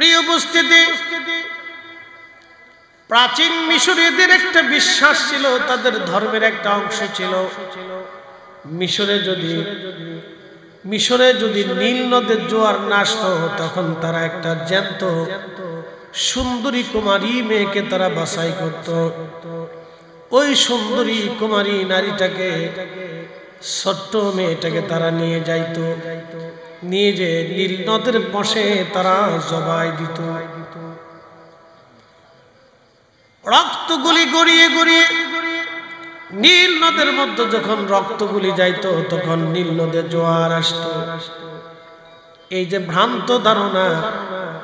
প্রিয় উপস্থিতি, প্রাচীন মিশরীয়দের একটা বিশ্বাস ছিল, তাদের ধর্মের একটা অংশ ছিল। মিশরে যদি মিশরে যদি নীল নদের জোয়ার নাশত তখন তারা একটা জ্যান্ত, সুন্দরী কুমারী মেয়েকে তারা বাছাই করত। ওই সুন্দরী কুমারী নারীটাকে, ছোট্ট মেয়েটাকে তারা নিয়ে যাইত। যে নীল নদের বসে তারা জবাই দিত। রক্তগুলি গড়িয়ে গড়িয়ে নীল নদের মধ্যে যখন রক্তগুলি যাইতো, তখন নীল নদের জোয়ার আসতো। এই যে ভ্রান্ত ধারণা,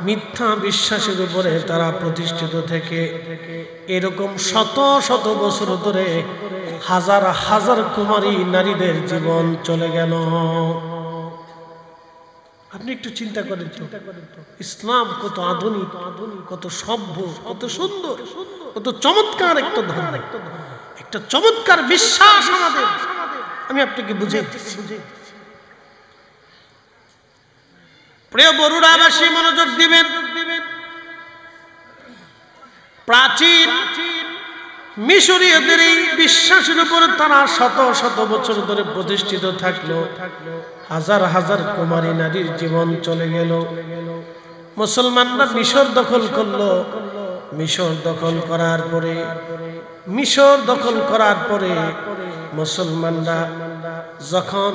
মিথ্যা বিশ্বাসের উপরে তারা প্রতিষ্ঠিত থেকে এরকম শত শত বছর ধরে হাজার হাজার কুমারী নারীদের জীবন চলে গেল। আপনি একটু চিন্তা করেন তো। ইসলাম কত আধুনিক, কত সভ্য, কত সুন্দর, কত চমৎকার একটা ধর্ম। একটা চমৎকার বিশ্বাস আমাদের। আমি আপনাকে বুঝে প্রিয় বরুড়াবাসী, মনোযোগ দিবেন। প্রাচীন মিশরীয়দের এই বিশ্বাসের উপরে তারা শত শত বছর ধরে প্রতিষ্ঠিত থাকল থাকল। হাজার হাজার কুমারী নারীর জীবন চলে গেল। মুসলমানরা মিশর দখল করল। মিশর দখল করার পরে, মিশর দখল করার পরে মুসলমানরা যখন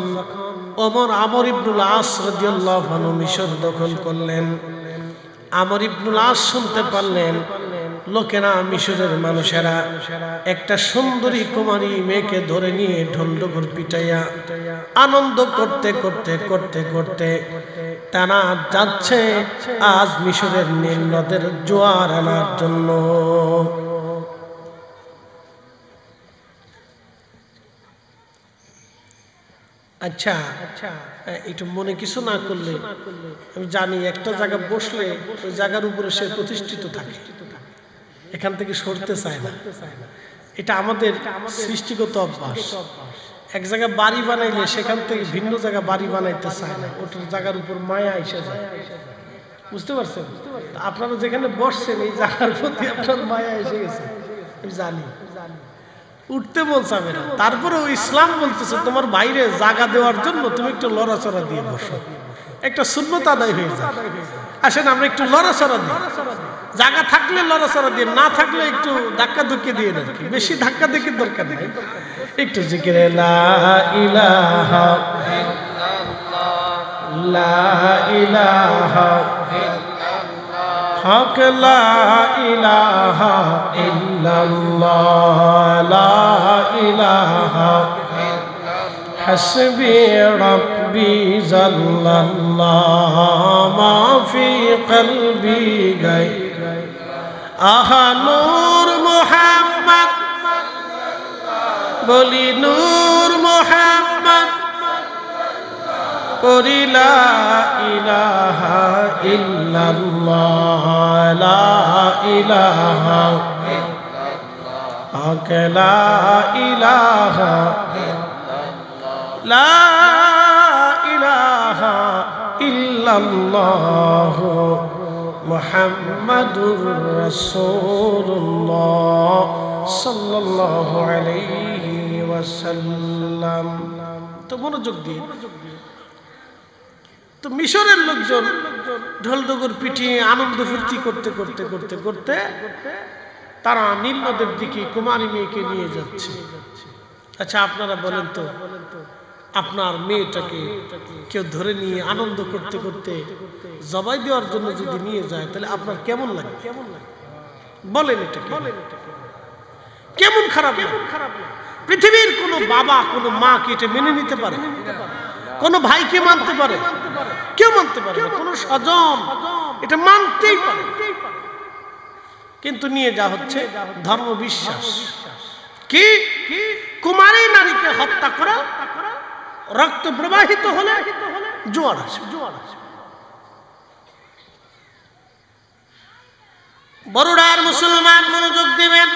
ওমর আমর ইবনুল আস রাদিয়াল্লাহু আনহু মিশর দখল করলেন, আমর ইবনুল আস শুনতে পারলেন লোকেরা, মিশরের মানুষেরা, একটা সুন্দরী কুমারী মেয়েকে ধরে নিয়ে ঢন্ডঘর পিটাইয়া আনন্দ করতে করতে করতে করতে টানা যাচ্ছে আজ মিশরের নীল নদের জোয়ার আনার জন্য। আচ্ছা আচ্ছা একটু মনে কিছু না করলে, আমি জানি একটা জায়গা বসলে ওই জায়গার উপরে সে প্রতিষ্ঠিত থাকে। এখান থেকে সরতে চায় না। এটা আমাদের সৃষ্টিগত অভ্যাস। এক জায়গায় বাড়ি বানাইলে সেখান থেকে ভিন্ন জায়গা বাড়ি বানাইতে চায় না। ওটার জায়গার উপর মায়া এসে যায়। বুঝতে পারছেন? আপনারা যেখানে বসছেন, এই জায়গার প্রতি আপনার মায়া এসে গেছে। আমি জানি। উঠতে চাবে না। তারপরে ইসলাম বলতেছে, তোমার বাইরে জায়গা দেওয়ার জন্য তুমি একটু লড়াচড়া দিয়ে বসো। একটা শূন্যতা আদায় হয়ে যায়। আসেন, আমরা একটু লড়াচড়া দিই। জায়গা থাকলে লড়াচড়া দিন না থাকলে একটু ধাক্কা ধুকি দিয়ে আর বেশি ধাক্কা ধুকির দরকার নেই। একটু জিকিরে হক হসবি রব্বি জল্লাল্লাহ মাফি কলবি গায় আহা নূর মোহাম্মদ। বলি নূর মোহাম্মদ। করিলা ইলাহা ইল্লাল্লাহ ইলাহা। আকলা ইলাহা লা ইলাহা ইল্লাল্লাহ। মুহাম্মাদুর রাসূলুল্লাহ সাল্লাল্লাহু আলাইহি ওয়াসাল্লাম। তো মনোযোগ দিয়ে। তো মিশরের লোকজন ঢোলডগর পিটিয়ে আনন্দ ফুর্তি করতে করতে করতে করতে তারা নীল নদের দিকে কুমারী মেয়েকে নিয়ে যাচ্ছে। আচ্ছা আপনারা বলেন তো আপনার মেয়েটাকে কেউ ধরে নিয়ে আনন্দ করতে করতে জবাই দেওয়ার জন্য যদি নিয়ে যায়, তাহলে আপনার কেমন লাগে? কেমন লাগে বলেন এটা বলেন কেমন খারাপ খারাপ পৃথিবীর কোনো বাবা, কোনো মা কি এটা মেনে নিতে পারে? কোনো ভাইকে মানতে পারে? কেউ মানতে পারে কোনো স্বজন এটা মানতেই পারে কিন্তু নিয়ে যা হচ্ছে ধর্ম বিশ্বাস কি? কুমারী নারীকে হত্যা করা রক্ত প্রবাহিত হলে জোয়ার আসবে। জোয়ার আসবে বড়ুড়ার মুসলমান মনোযোগ দিবেন।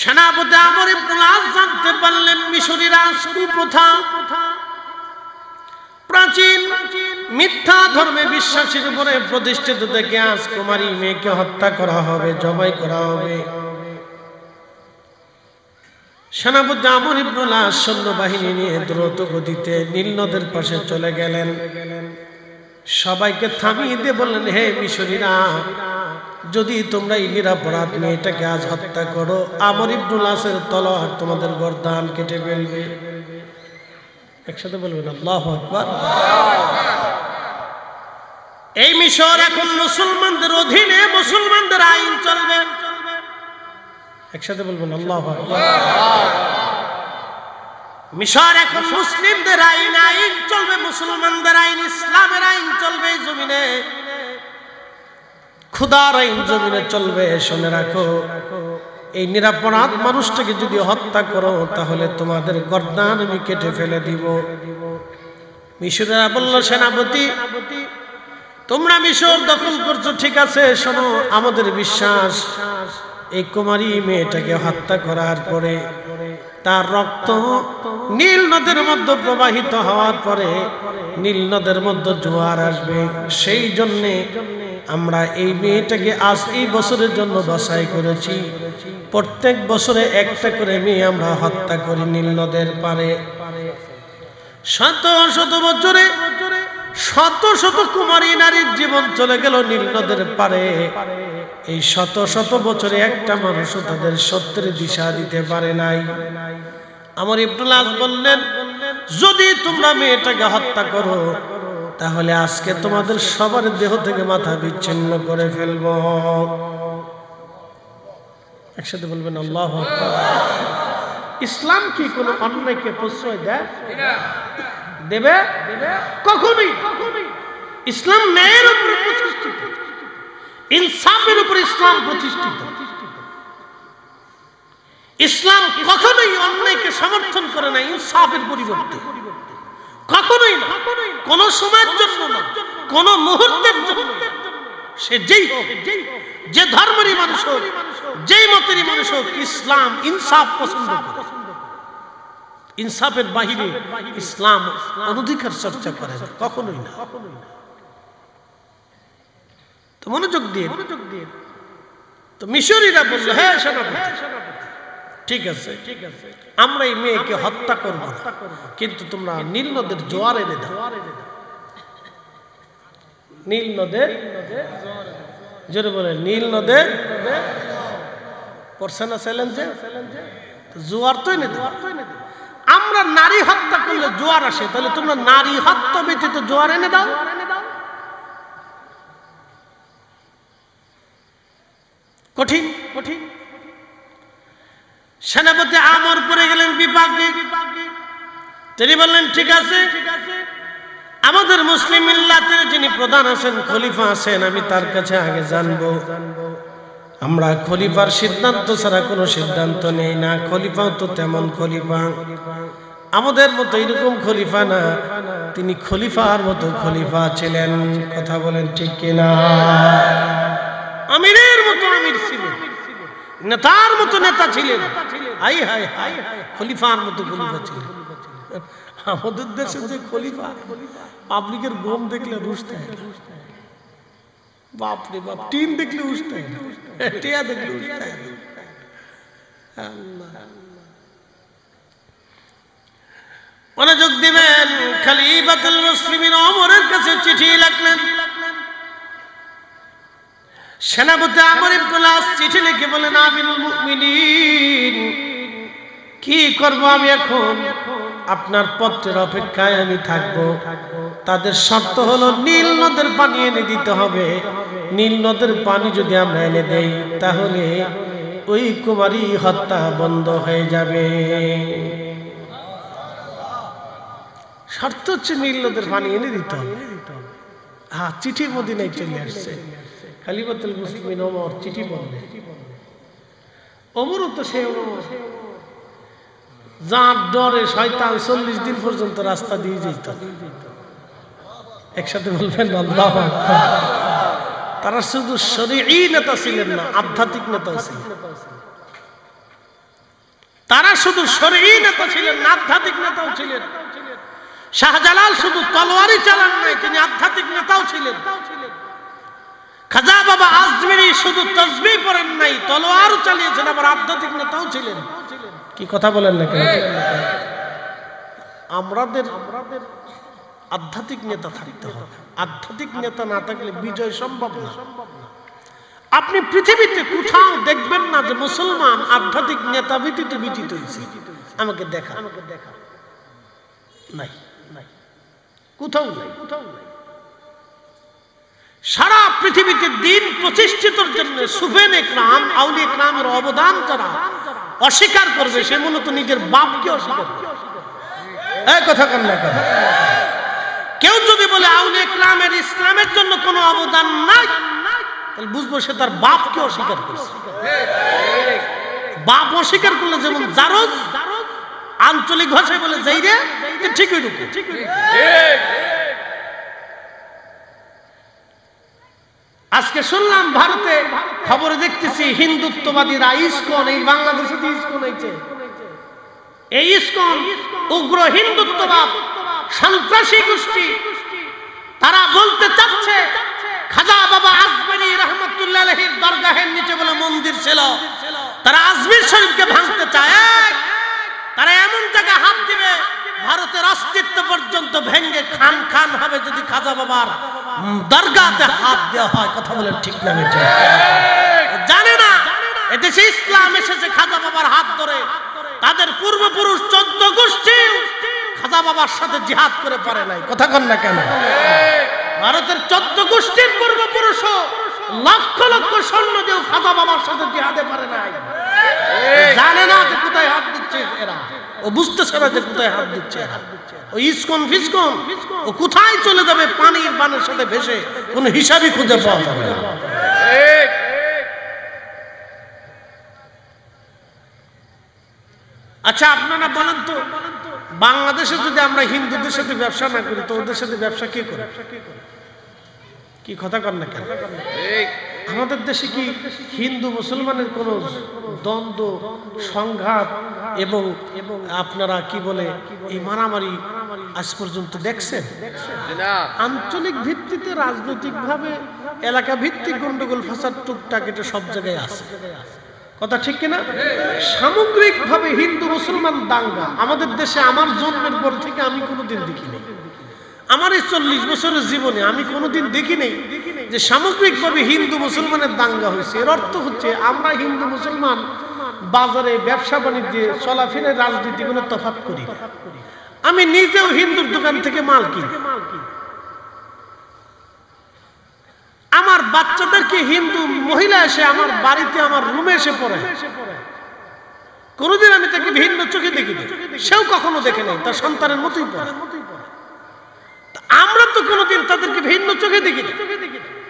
সেনাপতি আমর ইবনুল আস জানতে পারলেন মিশরীরা কুপ্রথা প্রাচীন মিথ্যা ধর্মে বিশ্বাস বিশ্বাসের উপরে প্রতিষ্ঠিত থেকে আজ কুমারী মেয়েকে হত্যা করা হবে, জবাই করা হবে। সেনাপতি আমর ইবনুল্লাহ সৈন্যবাহিনী নিয়ে দ্রুত গতিতে নীল নদের পাশে চলে গেলেন। সবাইকে থামিয়ে দিয়ে বললেন, হে মিশরীরা, যদি তোমরা এই নিরাপরাধ মেয়েটাকে আজ হত্যা করো, আমর ইবনুল্লাহের তলোয়ার তোমাদের গর্দান কেটে ফেলবে। একসাথে বলবেন, আল্লাহ আকবার। এই মিশর এখন মুসলমানদের অধীনে মুসলমানদের আইন চলবে। একসাথে বলবেন, আল্লাহ মিশর এখন মুসলিমদের আইন আইন চলবে, মুসলমানদের আইন, ইসলামের আইন চলবে জমিনে। খুদার আইন জমিনে চলবে, শুনে রাখো। এই নিরাপরাধ মানুষটাকে যদি হত্যা করো, তাহলে তোমাদের গর্দান আমি কেটে ফেলে দিব। মিশরেরা বলল, সেনাপতি, তোমরা মিশর দখল করছ, ঠিক আছে, শোনো, আমাদের বিশ্বাস এই কুমারী মেয়েটাকে হত্যা করার পরে তার রক্ত নীল নদের মধ্যে প্রবাহিত হওয়ার পরে নীল নদের মধ্যে জোয়ার আসবে। সেই জন্যে আমরা এই মেয়েটাকে আজ এই বছরের জন্য বাছাই করেছি। প্রত্যেক বছরে একটা করে মেয়ে আমরা হত্যা করি নীল নদের পারে। শত শত বছরে শত শত কুমারী নারীর জীবন চলে গেল নীল নদের পারে। এই শত শত বছরে একটা মানুষও তাদের সত্যের দিশা দিতে পারে নাই। আমার ইবনুল্লাহ বললেন, যদি তোমরা মেয়েটাকে হত্যা করো, তাহলে আজকে তোমাদের সবার দেহ থেকে মাথা বিচ্ছিন্ন করে ফেলব। একসাথে বলবেন, আল্লাহ ইসলাম কি কোনো অন্যায়কে প্রশ্রয় দেয়? দেবে? কখনোই। ইসলাম ন্যায়ের উপরে প্রতিষ্ঠিত। ইনসাফের উপর ইসলাম প্রতিষ্ঠিত। ইসলাম কখনোই অন্যায়কে সমর্থন করে না, ইনসাফের পরিবর্তে। কখনোই না। কোন সময়ের জন্য না। কোন মুহূর্তের জন্য সে যেই হোক, যে ধর্মেরই মানুষ হোক, যেই মতেরই মানুষ হোক, ইসলাম ইনসাফ পছন্দ করে। ইনসাফের বাহিরে ইসলাম অনধিকার চর্চা করে না, কখনোই না। তো মনোযোগ দিয়ে মনোযোগ দিয়ে তো মিশরীরা বলল হ্যাঁ সেনাপতি, ঠিক আছে ঠিক আছে আমরা এই মেয়েকে হত্যা করব কিন্তু তোমরা নীল নদের জোয়ার এনে দাও। নীল নদের, জোরে বলে নীল নদের পড়ছে না চ্যালেঞ্জে জোয়ার তো এনে দাও। আমরা নারী হত্যা করলে জোয়ার আসে, তাহলে তোমরা নারী হত্যা ব্যতীত জোয়ার এনে দাও। কঠিন কঠিন। সেনাপতি আমর পরে গেলেন বিপাকে। তিনি বললেন, ঠিক আছে। আমাদের মুসলিম মিল্লাতের যিনি প্রধান আছেন, খলিফা আছেন, আমি তার কাছে আগে জানব। আমরা খলিফার সিদ্ধান্ত ছাড়া কোনো সিদ্ধান্ত নেই না খলিফাও তো তেমন খলিফা। আমাদের মতো এরকম খলিফা না, তিনি খলিফার মতো খলিফা ছিলেন। কথা বলেন ঠিক কিনা? আমিরের মতো আমির ছিলেন, নেতার মতো নেতা ছিলেন। হাই হাই হাই, খলিফার মতো খলিফা ছিলেন। আমাদের দেশে যে খলিফা, পাবলিকের গম দেখলে রুশতে বাপ রে বাপ, টিন দেখলে উঠতে টিয়া দেখলে উঠতে মনোযোগ দিবেন, খালিফাতুল মুসলিমিন ওমরের কাছে চিঠি লিখলেন। সেনাপতি আমর ইবনুল চিঠি লিখে বলেন আমিরুল মুমিনিন, কি করব আমি এখন? আপনার পত্রের অপেক্ষায় আমি থাকব। তাদের শর্ত হলো নীল নদের পানি এনে দিতে হবে। নীল নদের পানি যদি আমরা এনে দেই, তাহলে ওই কুমারী হত্যা বন্ধ হয়ে যাবে। শর্ত হচ্ছে নীল নদের পানি এনে দিতে হবে। হ্যাঁ চিঠি মদিনায় চলে আসছে। খালিবাতুল মুসলিমিন ওমর চিঠি বলবে ওমরও তো সে ওমর। যার ডরে শয়তান চল্লিশ দিন পর্যন্ত রাস্তা দিয়ে যেত। একসাথে বলবেন, আল্লাহ। তারা শুধু শরীরই নেতা ছিলেন না, আধ্যাত্মিক নেতাও ছিলেন। তারা শুধু শরীরই নেতা ছিলেন না, আধ্যাত্মিক নেতাও ছিলেন। শাহজালাল শুধু তলোয়ারই চালান নাই, তিনি আধ্যাত্মিক নেতাও ছিলেন। খাজা বাবা আজমেরি শুধু তসবি পড়েন নাই, তলোয়ারও চালিয়েছেন, আবার আধ্যাত্মিক নেতাও ছিলেন। কি কথা বলেন না কেন আমাদের আধ্যাত্মিক নেতা থাকতে হবে। আধ্যাত্মিক নেতা না থাকলে বিজয় সম্ভব না। আপনি পৃথিবীতে কোথাও দেখবেন না যে মুসলমান আধ্যাত্মিক নেতা ব্যতীত বিজিত হয়েছে। আমাকে দেখা। আমাকে দেখা। নাই। নাই। কোথাও নাই। কোথাও নাই সারা পৃথিবীতে দিন প্রতিষ্ঠিতর জন্য সুফেন একরাম আউলি একরামের অবদান যারা অস্বীকার করবে, সে মূলত নিজের বাপকে অস্বীকার করবে। এই কথা কেন কেউ যদি বলে, আউলি একরামের ইসলামের জন্য কোনো অবদান নাই, তাহলে বুঝব সে তার বাপকে অস্বীকার করছে। বাপ অস্বীকার করলে যেমন আঞ্চলিক ভাষায় বলে যাই রে ঠিক ঠিকই ঢুকে আজকে শুনলাম ভারতে খবরে দেখতেছি হিন্দুত্ববাদীরা ইস্কন, এই বাংলাদেশে ইস্কন হয়েছে এই ইস্কন উগ্র হিন্দুত্ববাদ, সন্ত্রাসী গোষ্ঠী, তারা বলতে চাচ্ছে, খাজা বাবা আজমেরি রহমতুল্লাহ আলহির দরগাহের নিচে বলে মন্দির ছিল তারা আজমির শরীফকে ভাঙতে চায়! তারা এমন জায়গায় হাত দিবে ভারতের অস্তিত্ব পর্যন্ত ভেঙ্গে খান খান হবে যদি খাজা বাবার দরগাতে হাত দেওয়া হয়, কথা বলেন ঠিক না? জানে না, এদেশে ইসলাম এসেছে, খাজা বাবার হাত ধরে। তাদের পূর্বপুরুষ চোদ্দ গোষ্ঠী খাজা বাবার সাথে জিহাদ করে পারে নাই। কথা কন না কেন? ভারতের চোদ্দ গোষ্ঠীর পূর্বপুরুষ লক্ষ লক্ষ সৈন্য দিয়েও খাজা বাবার সাথে জিহাদে পারে নাই। জানে না যে কোথায় হাত দিচ্ছে এরা। ও বুঝতেছে না যে কোথায় হাত দিচ্ছে এরা। ও ইসকন ফিসকন ও কোথায় চলে যাবে পানির বানের সাথে ভেসে কোনো হিসাবই খুঁজে পাওয়া যাবে না। আচ্ছা আপনারা বলেন তো বাংলাদেশে যদি আমরা হিন্দুদের সাথে ব্যবসা না করি তো ওদের সাথে ব্যবসা কে করে? কি কথা কর না কেন? আমাদের দেশে কি হিন্দু মুসলমানের কোন দ্বন্দ্ব, সংঘাত এবং আপনারা কি বলে এই মারামারি আজ পর্যন্ত দেখছেন? আঞ্চলিক ভিত্তিতে রাজনৈতিকভাবে এলাকা ভিত্তিক গন্ডগোল ফাসাদ টুকটাক এটা সব জায়গায় আছে। কথা ঠিক কিনা? সামগ্রিকভাবে হিন্দু মুসলমান দাঙ্গা। আমাদের দেশে আমার জন্মের পর থেকে আমি কোনোদিন দেখিনি। আমার এই চল্লিশ বছরের জীবনে আমি কোনোদিন দেখিনি যে সামগ্রিকভাবে হিন্দু মুসলমানের দাঙ্গা হয়েছে, এর অর্থ হচ্ছে আমরা হিন্দু মুসলমান বাজারে, ব্যবসা বাণিজ্যে চলাফেরার রাজনীতি কোনো তফাত করি। আমি নিজেও হিন্দুর দোকান থেকে মাল কিনি। আমার বাচ্চাদেরকে হিন্দু মহিলা এসে আমার বাড়িতে, আমার রুমে এসে পড়ে। কোনোদিন আমি তাকে ভিন্ন চোখে দেখিনি। সেও কখনো দেখে নাই, তার সন্তানের মতোই পড়ে। আমরা তো কোনোদিন তাদেরকে ভিন্ন চোখে দেখি না।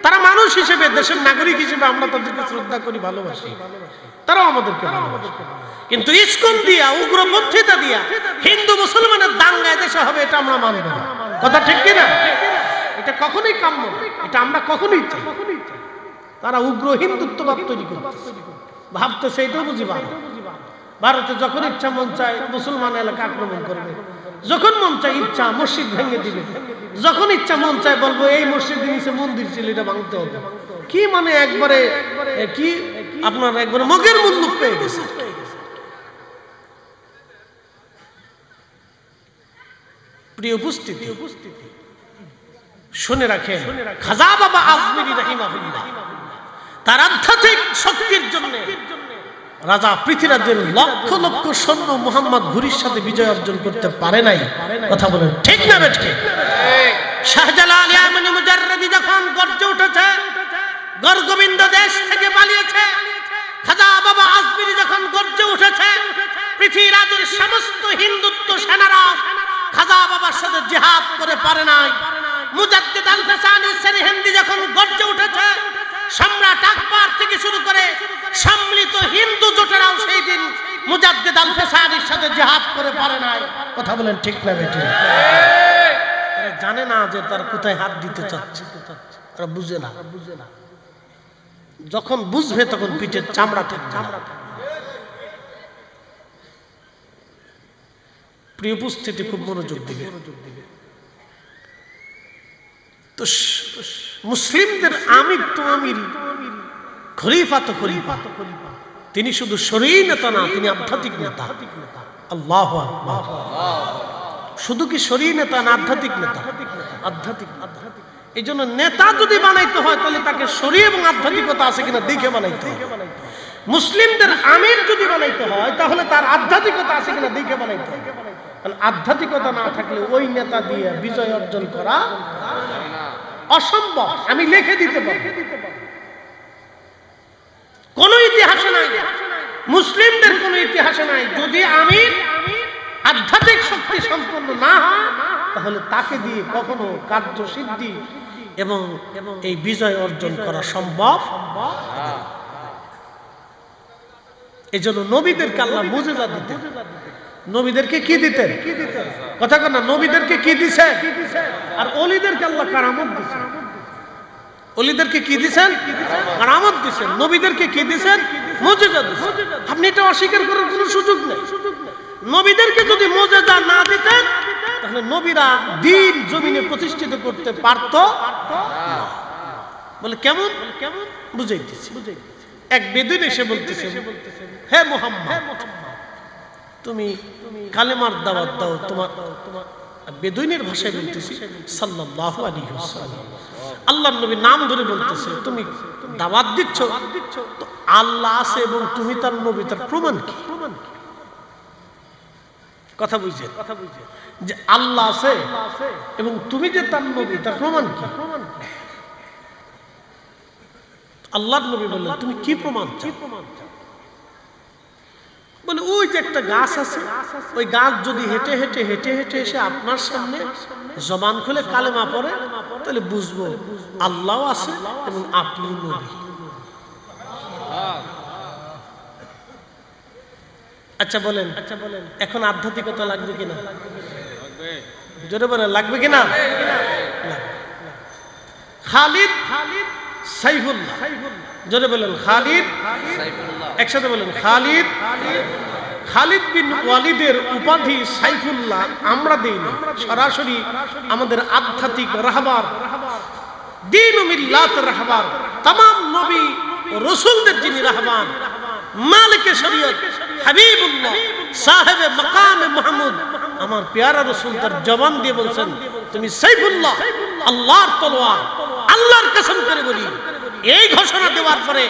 তারা মানুষ হিসেবে, দেশের নাগরিক হিসেবে আমরা তাদেরকে শ্রদ্ধা করি, ভালোবাসি। তারাও আমাদেরকে ভালোবাসে। কিন্তু ইস্কন দিয়া, উগ্রপন্থিতা দিয়া, হিন্দু মুসলমানের দাঙ্গায় দেশে হবে, এটা আমরা মানব না। কথা ঠিক কিনা? এটা কখনোই কাম্য এটা আমরা কখনোই চাই তারা উগ্র হিন্দুত্ববাদ তৈরি করতেছে। ভাবতেছে, এটাও বুঝি ভারতে যখন ইচ্ছা মন চায়, মুসলমান এলাকা আক্রমণ করবে। যখন মন চায় ইচ্ছা, মসজিদ ভেঙে দিবে। যখন ইচ্ছা মন চায় বলব, এই মসজিদের নিচে মন্দির ছিল, এটা ভাঙতে হবে। কি মানে একবারে কি? আপনার একবারে মগের মুল্লুক পেয়ে গেছে। প্রিয় উপস্থিতি, শুনে রাখেন, খাজা বাবা আজমিরি রাহিমাহুল্লাহ, তার আধ্যাত্মিক শক্তির জন্য রাজা পৃথিবীরাজের লক্ষ লক্ষ সৈন্য মোহাম্মদ ঘুরির সাথে বিজয় অর্জন করতে পারে নাই, কথা বলেন ঠিক না বেঠকে? শাহজালাল ইয়ামানি মুজাররদি যখন গর্জে উঠেছে, গরগোবিন্দ দেশ থেকে পালিয়েছে, খাজা বাবা আজমিরি যখন গর্জে উঠেছে পৃথিবীরাজের সমস্ত হিন্দুত্ব সেনারা খাজা বাবার সাথে জিহাদ করে পারে নাই। মুজাদ্দিদ আল ফাসানি সেরহিন্দি যখন গর্জে উঠেছে সম্রাট আকবর থেকে শুরু করে সম্মিলিত হিন্দু জোটেরাও সেই দিন মুজাদ্দিদ আল ফাসানির সাথে জিহাদ করে পারে নাই। কথা বলেন ঠিক না এরা জানে না যে তার কোথায় হাত দিতে চাচ্ছে। তারা বুঝে না। বুঝে না যখন বুঝবে তখন পিঠের চামড়া থাকবে না। প্রিয় উপস্থিতি খুব মনোযোগ দিবে তো স- মুসলিমদের আমির তো আমির। খলিফা তো খলিফা। তিনি শুধু শরীর নেতা না, তিনি আধ্যাত্মিক নেতা। আল্লাহ। শুধু কি শরীর নেতা না, আধ্যাত্মিক নেতা? আধ্যাত্মিক আধ্যাত্মিক এই জন্য নেতা যদি বানাইতে হয়, তাহলে তাকে শরীর এবং আধ্যাত্মিকতা আছে কিনা দেখে বানাইতে হবে। মুসলিমদের আমির যদি বানাইতে হয়, তাহলে তার আধ্যাত্মিকতা আছে কিনা দেখে বানাইতে কারণ আধ্যাত্মিকতা না থাকলে ওই নেতা দিয়ে বিজয় অর্জন করা অসম্ভব। আমি লিখে দিতে পারব। কোন ইতিহাসে নাই। মুসলিমদের কোন ইতিহাসে নাই। যদি আমি আধ্যাত্মিক শক্তি সম্পন্ন না হয়, তাহলে তাকে দিয়ে কখনো কার্যসিদ্ধি এবং এই বিজয় অর্জন করা সম্ভব? এই জন্য নবীদেরকে আল্লাহ মুজেজা দিতেন। নবীদেরকে কি দিতেন? কথা না, নবীদেরকে কি দিছেন? আর অলিদেরকে আল্লাহ কারামত দিছেন। অলিদেরকে কি দিছেন? কারামত দিছেন। নবীদেরকে কি দিছেন? দিছেন। আপনি এটা অস্বীকার করার কোনো সুযোগ নেই। নবীদেরকে যদি মুজেজা না দিতেন, তাহলে নবীরা দিন জমিনে প্রতিষ্ঠিত করতে পারত বলে কেমন? কেমন বুঝাইতেছি। এক বেদিন এসে বলতেছে, হে মোহাম্মদ তুমি কালেমার দাওয়াত দাও, তোমার তোমার বেদুইনের ভাষায় বলতেছি আলাইহি ওয়াসাল্লাম। আল্লাহর নবী নাম ধরে বলতেছে, তুমি দাওয়াত দিচ্ছ, তো আল্লাহ আছে এবং তুমি তার নবী, তার প্রমাণ কি? প্রমাণ কি কথা বুঝছে কথা বুঝছে যে আল্লাহ আছে এবং তুমি যে তার নবী, তার প্রমাণ কি? প্রমাণ কি আল্লাহর নবী বললেন, তুমি কি প্রমাণ চাও প্রমাণ চাও? বলে, ওই যে একটা গাছ আছে, ওই গাছ যদি হেঁটে হেঁটে হেঁটে হেঁটে এসে আপনার সামনে জবান খুলে কালেমা পড়ে, তাহলে বুঝব আল্লাহ আছে এবং আপনি নবী। আচ্ছা বলেন আচ্ছা বলেন এখন আধ্যাত্মিকতা লাগবে কিনা? জোরে বলেন, লাগবে কিনা। খালিদ খালিদ সাইফুল্লাহ। জোরে বলেন, খালিদ একসাথে বলেন, খালিদ খালিদ বিন ওয়ালিদের উপাধি সাইফুল্লাহ, আমরা দেই না। সরাসরি আমাদের আধ্যাত্মিক রাহবার, দিন মিল্লাত রাহবার তাম নবী রসুলদের যিনি রাহবার, মালিকে শরীয়ত, হাবিবুল্লাহ, সাহেবে মাকামে মাহমুদ আমার পেয়ারা রসুল তার জবান দিয়ে বলছেন, তুমি সাইফুল্লাহ, আল্লাহর তলোয়ার, আল্লাহর কসম করে বলি। এই ঘোষণা দেওয়ার পরে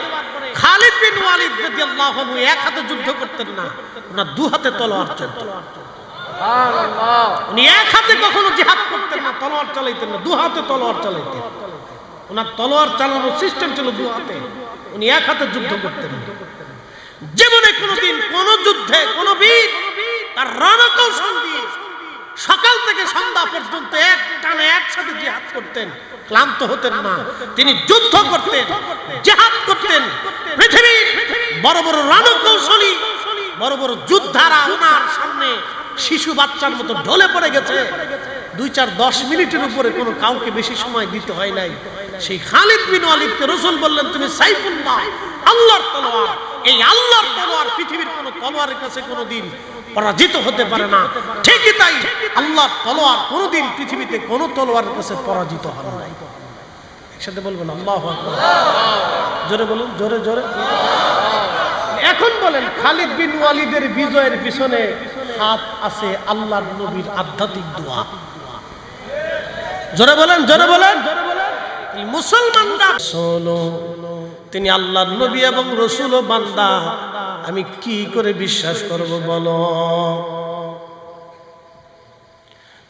খালিদ বিন ওয়ালিদ রাদিয়াল্লাহু আনহু এক হাতে যুদ্ধ করতেন না ওনার দু হাতে তলোয়ার চলতো। উনি এক হাতে কখনো জিহাদ করতেন না তলোয়ার চালাইতেন না দু হাতে তলোয়ার চালাইতেন। ওনার তলোয়ার চালানোর সিস্টেম ছিল দু হাতে উনি এক হাতে যুদ্ধ করতেন। জীবনে কোনোদিন কোন যুদ্ধে কোন বীর তার রণকৌশল দিয়ে সকাল থেকে সন্ধ্যা পর্যন্ত এক টানে একসাথে জিহাদ করতেন, ক্লান্ত হতেন না। তিনি যুদ্ধ করতেন, জিহাদ করতেন। পৃথিবীর বড় বড় রণকৌশলী, বড় বড় যোদ্ধারা ওনার সামনে শিশু বাচ্চার মতো ঢলে পড়ে গেছে। দুই চার দশ মিনিটের উপরে কোনো কাউকে বেশি সময় দিতে হয় নাই। সেই খালিদ বিন ওয়ালিদকে রসুল বললেন, তুমি সাইফুল্লাহ আল্লাহর তলোয়ার। এই আল্লাহর তলোয়ার পৃথিবীর কোনো তলোয়ারের কাছে কোনো দিন পরাজিত হতে পারে না। ঠিকই তাই, আল্লাহর তলোয়ার কোনোদিন পৃথিবীতে কোনো তলোয়ারের কাছে পরাজিত হন নাই। একসাথে বলবেন, আল্লাহ জোরে বলুন, জোরে জোরে। এখন বলেন, খালিদ বিন ওয়ালিদের বিজয়ের পিছনে হাত আছে আল্লাহর নবীর আধ্যাত্মিক দোয়া। জোরে বলেন জোরে বলেন। মুসলমানরা তিনি আল্লাহর নবী এবং রসুল ও বান্দা। আমি কি করে বিশ্বাস করব বলো?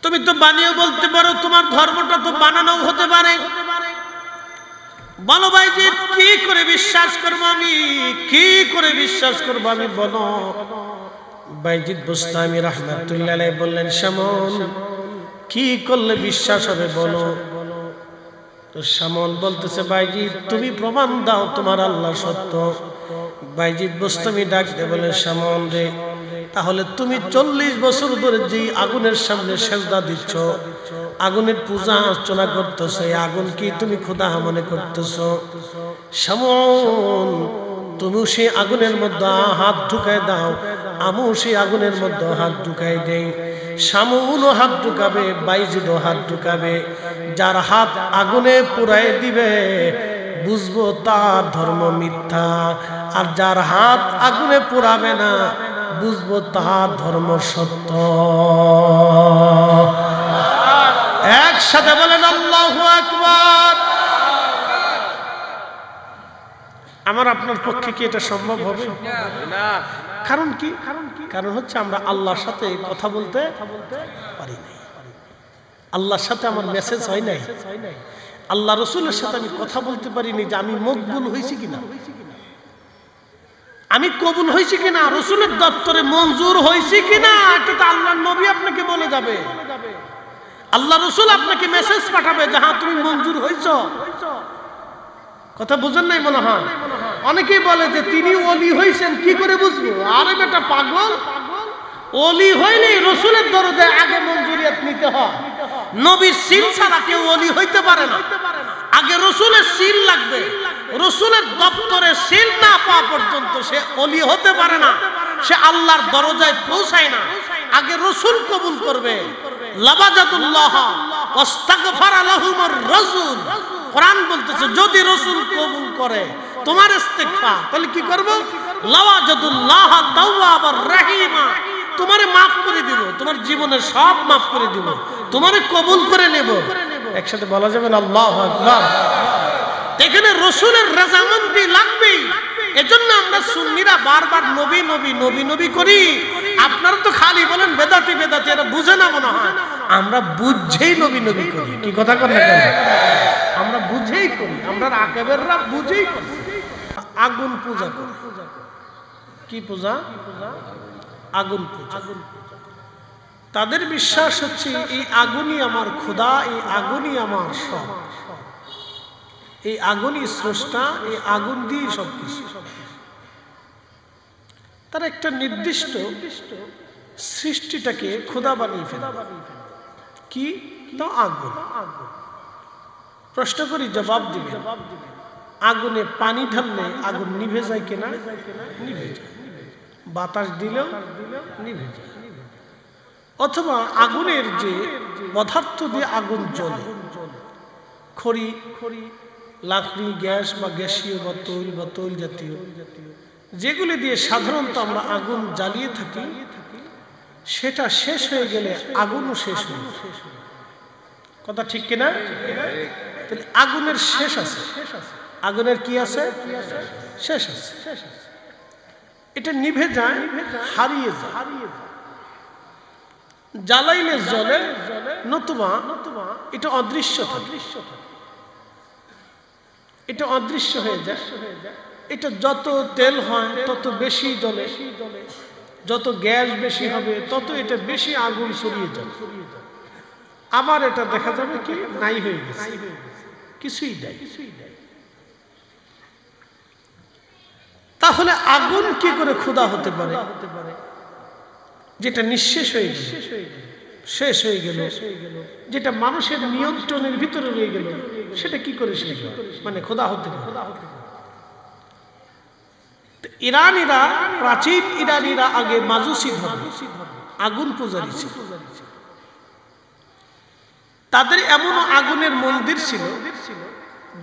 তুমি তো বানিয়ে বলতে পারো, তোমার ধর্মটা তো বানানো হতে পারে। বলো ভাই যে কি করে বিশ্বাস করব আমি? কি করে বিশ্বাস করব আমি বলো? বাইজিৎ বুস্তামি রহমাতুল্লাহ বললেন, শ্যামল, কি করলে বিশ্বাস হবে বলো? তো শ্যামল বলতেছে, বাইজিৎ, তুমি প্রমাণ দাও তোমার আল্লাহ সত্য। বাইজিৎ বুস্তামি ডাক দে বলে, শ্যামল রে, তাহলে তুমি চল্লিশ বছর ধরে যে আগুনের সামনে সেজদা দিচ্ছ, আগুনের পূজা অর্চনা করতেছ, এই আগুন কি তুমি খোদা মনে করতেছ? শ্যামল, তুমিও সেই আগুনের মধ্যে হাত ঢুকায় দাও, আমিও সেই আগুনের মধ্যে হাত ঢুকাই দেই। সামুনও হাত ঢুকাবে বাইজিদও হাত ঢুকাবে। যার হাত আগুনে পুরাই দিবে, বুঝব তার ধর্ম মিথ্যা। আর যার হাত আগুনে পোড়াবে না, বুঝব তার ধর্ম সত্য। একসাথে বলেন আমার আপনার পক্ষে কি এটা সম্ভব হবে? কারণ কি? কারণ হচ্ছে আমরা আল্লাহর সাথে কথা বলতে পারি নাই। আল্লাহর সাথে আমার মেসেজ হয় নাই। আল্লাহ রসুলের সাথে আমি কথা বলতে পারিনি যে আমি মকবুল হয়েছি কিনা। আমি কবুল হয়েছি কিনা? রসুলের দপ্তরে মঞ্জুর হয়েছি কিনা? এটা তো আল্লাহ নবী আপনাকে বলে যাবে। আল্লাহ রসুল আপনাকে মেসেজ পাঠাবে যাহা তুমি মঞ্জুর হয়েছ। কথা বুঝেন নাই মনে হয়? অনেকেই বলে যে তিনি অলি হয়েছেন কি করে বুঝব? আরে বেটা পাগল। অলি হইলে রসুলের দরজায় আগে মঞ্জুরিয়াত নিতে হয়। নবীর সিল ছাড়া কেউ অলি হইতে পারে না। আগে রসুলের সিল লাগবে। রসুলের দপ্তরে সিল না পাওয়া পর্যন্ত সে অলি হতে পারে না। সে আল্লাহর দরজায় পৌঁছায় না। আগে রসুল কবুল করবে। লাবাজাতুল্লাহ ওয়াস্তাগফার আলাহুমুর রাসূল কোরআন বলতেছে, যদি রসুল কবুল করে তোমার ইস্তেগফার, তাহলে কি করব? লাওয়াজাতুল্লাহ তাওয়াবার রাহিমা। তোমারে মাফ করে দিব, তোমার জীবনের সব মাফ করে দিব, তোমারে কবুল করে নেব। একসাথে বলা যাবে না, আল্লাহ আকবার। এখানে রসুলের রাজামন্দি লাগবেই। এজন্য আমরা সুন্নিরা বারবার নবী নবী নবী নবী করি। আপনারা তো খালি বলেন, বেদাতি বেদাতি, এরা বুঝে না মনে হয়। আমরা বুঝেই নবী নবী করি। কি কথা আমরা বুঝেই করি আমরা আকেবেররা বুঝেই করি। আগুন পূজা করি। কি পূজা? আগুন পূজা। তাদের বিশ্বাস হচ্ছে এই আগুনই আমার খোদা এই আগুনই আমার সব। এই আগুনই স্রষ্টা এই আগুন দিয়ে সব কিছু। তারা একটা নির্দিষ্ট সৃষ্টিটাকে খোদা বানিয়ে ফেলে। কি? তো আগুন। প্রশ্ন করি, জবাব দিবে আগুনে পানি ঢাললে আগুন নিভে যায় কিনা? নিভে যায়। বাতাস দিলেও নিভে যায়। অথবা আগুনের যে পদার্থ দিয়ে আগুন জ্বলে, খড়ি খড়ি লাকড়ি, গ্যাস বা গ্যাসীয় বা তৈল বা তৈল জাতীয়, যেগুলি দিয়ে সাধারণত আমরা আগুন জ্বালিয়ে থাকি, সেটা শেষ হয়ে গেলে আগুনও শেষ হয়ে। কথা ঠিক কিনা? আগুনের শেষ আছে। আগুনের কি আছে? শেষ আছে। এটা নিভে যায়, হারিয়ে যায়। জ্বালাইলে জলে নতুবা নতুবা এটা অদৃশ্য থাকে। এটা অদৃশ্য হয়ে যায়। এটা যত তেল হয়, তত বেশি জলে যত গ্যাস বেশি হবে, তত এটা বেশি আগুন ছড়িয়ে যাবে আবার এটা দেখা যাবে কি? নাই হয়ে গেছে। কিছুই নাই। তাহলে আগুন কি করে ক্ষুধা হতে পারে? যেটা নিঃশেষ হয়ে গেল, শেষ হয়ে গেল, যেটা মানুষের নিয়ন্ত্রণের ভিতরে রয়ে গেল, সেটা কি করে শেষ? মানে খোদা হতে পারে। ইরানিরা, প্রাচীন ইরানিরা আগে মাজুসি ধর্ম, আগুন পূজারী ছিল। তাদের এমন আগুনের মন্দির ছিল,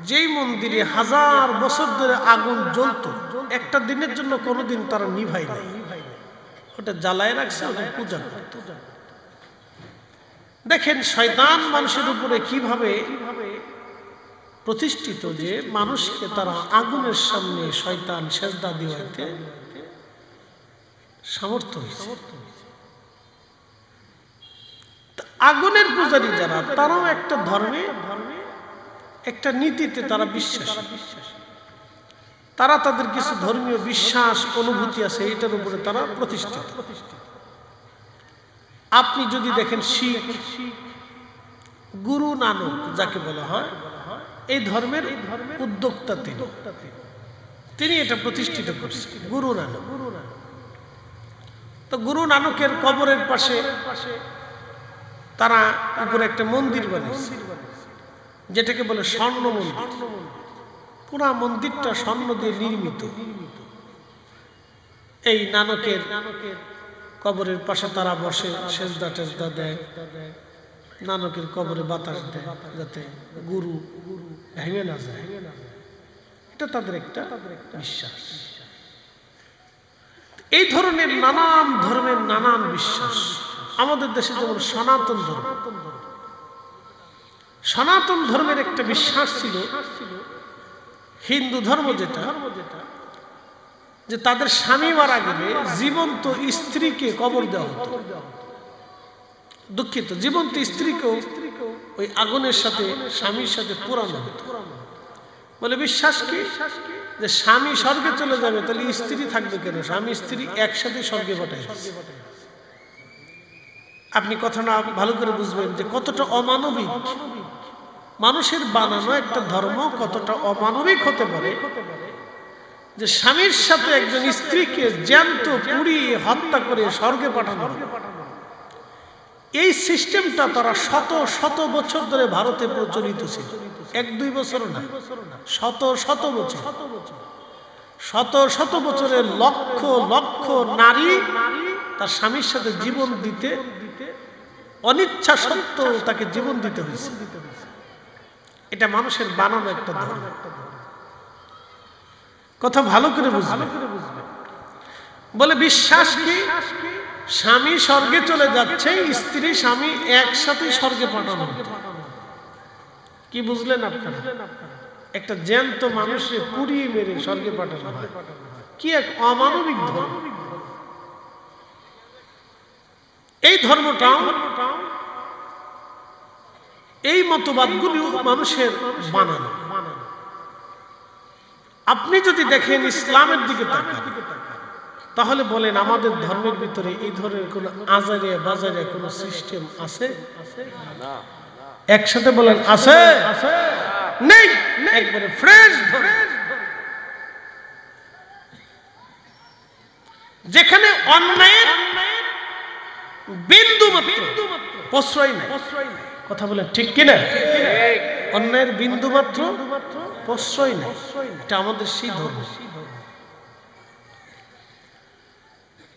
যেই মন্দিরে হাজার বছর ধরে আগুন জ্বলতো। একটা দিনের জন্য কোনোদিন তারা নিভাই নাই। ওটা জ্বালায় রাখছে, ওটা পূজা করত। দেখেন, শয়তান মানুষের উপরে কীভাবে প্রতিষ্ঠিত যে মানুষকে তারা আগুনের সামনে শয়তান সেজদা দিওয়াইতে সামর্থ্য হয়েছে। আগুনের পূজারী যারা, তারাও একটা ধর্মে, একটা নীতিতে তারা বিশ্বাস। তারা তাদের কিছু ধর্মীয় বিশ্বাস, অনুভূতি আছে এটার উপরে তারা প্রতিষ্ঠিত। আপনি যদি দেখেন শিখ, গুরু নানক যাকে বলা হয়, এই ধর্মের উদ্যোক্তা তিনি। তিনি এটা প্রতিষ্ঠিত করছেন, গুরু নানক। তো গুরু নানকের কবরের পাশে তারা উপরে একটা মন্দির বানিয়েছে। যেটাকে বলে স্বর্ণ মন্দির। পুরা মন্দিরটা স্বর্ণ দিয়ে নির্মিত। এই নানকের কবরের পাশে তারা বসে, সেজদা টেজদা দেয়। নানকের কবরে বাতাস দেয়, যাতে গুরু ভেঙে না যায়। এটা তাদের একটা বিশ্বাস। এই ধরনের নানান ধর্মের নানান বিশ্বাস। আমাদের দেশে যেমন সনাতন ধর্ম, সনাতন ধর্মের একটা বিশ্বাস ছিল, হিন্দু ধর্ম যেটা, যে তাদের স্বামী মারা গেলে জীবন্ত স্ত্রীকে কবর দেওয়া হতো। দুঃখিত, জীবন্ত স্ত্রীকেও ওই আগুনের সাথে, স্বামীর সাথে পুরানো হতো। বলে বিশ্বাস কি? যে স্বামী স্বর্গে চলে যাবে, তাহলে স্ত্রী থাকবে কেন? স্বামী স্ত্রী একসাথে স্বর্গে পাঠায় আপনি কথাটা ভালো করে বুঝবেন যে কতটা অমানবিক। মানুষের বানানো একটা ধর্ম কতটা অমানবিক হতে পারে যে স্বামীর সাথে একজন স্ত্রীকে জ্যান্ত পুড়িয়ে হত্যা করে স্বর্গে পাঠানো এই সিস্টেমটা তারা শত শত বছর ধরে ভারতে প্রচলিত ছিল। এক, দুই বছর না, শত শত বছর। শত শত বছরের লক্ষ লক্ষ নারী তার স্বামীর সাথে জীবন দিতে অনিচ্ছা সত্ত্বেও তাকে জীবন দিতে হয়েছে। এটা মানুষের বানানো একটা ধর্ম। কথা ভালো করে বুঝবে। বলে, বিশ্বাস কি? স্বামী স্বর্গে চলে যাচ্ছে, স্ত্রী, স্বামী একসাথে স্বর্গে পাঠানো কি বুঝলেন আপনারা? একটা জ্যান্ত মানুষকে পুড়িয়ে মেরে স্বর্গে পাঠানো হয়। কি এক অমানবিক ধর্ম। এই ধর্মটাও এই মতবাদগুলি মানুষের বানানো আপনি যদি দেখেন ইসলামের দিকে তাহলে বলেন আমাদের ধর্মের ভিতরে এই ধরনের কোন আজারে বাজারে কোন সিস্টেম আছে? একসাথে বলেন, আছে। নেই। একবারে ফ্রেশ যেখানে অন্যায়ের বিন্দু মাত্র। প্রশ্রয় নাই। কথা বলেন ঠিক কিনা? অন্যায়ের বিন্দু মাত্র প্রশ্রয় নাই। এটা আমাদের সেই ধর্ম।